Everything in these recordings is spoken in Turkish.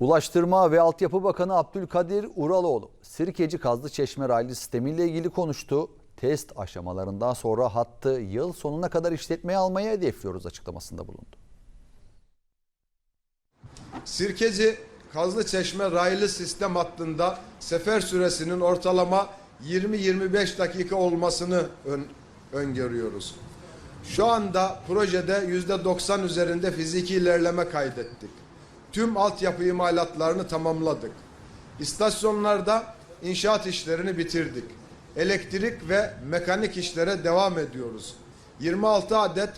Ulaştırma ve Altyapı Bakanı Abdülkadir Uraloğlu, Sirkeci Kazlı Çeşme raylı sistemiyle ilgili konuştu. Test aşamalarından sonra hattı yıl sonuna kadar işletmeye almayı hedefliyoruz açıklamasında bulundu. Sirkeci Kazlı Çeşme raylı sistem hattında sefer süresinin ortalama 20-25 dakika olmasını ön, öngörüyoruz. Şu anda projede %90 üzerinde fiziki ilerleme kaydettik. Tüm altyapı imalatlarını tamamladık. İstasyonlarda inşaat işlerini bitirdik. Elektrik ve mekanik işlere devam ediyoruz. 26 adet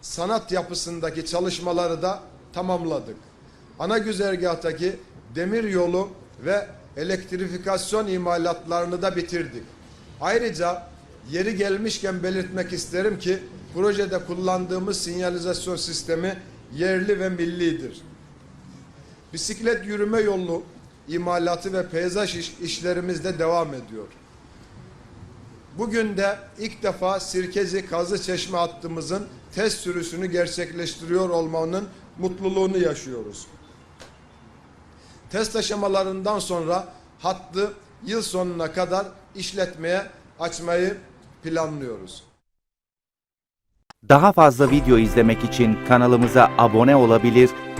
sanat yapısındaki çalışmaları da tamamladık. Ana güzergahtaki demir yolu ve elektrifikasyon imalatlarını da bitirdik. Ayrıca yeri gelmişken belirtmek isterim ki projede kullandığımız sinyalizasyon sistemi yerli ve millidir. Bisiklet yürüme yolu imalatı ve peyzaj iş, işlerimiz de devam ediyor. Bugün de ilk defa Sirkezi Kazı Çeşme hattımızın test sürüsünü gerçekleştiriyor olmanın mutluluğunu yaşıyoruz. Test aşamalarından sonra hattı yıl sonuna kadar işletmeye açmayı planlıyoruz. Daha fazla video izlemek için kanalımıza abone olabilir,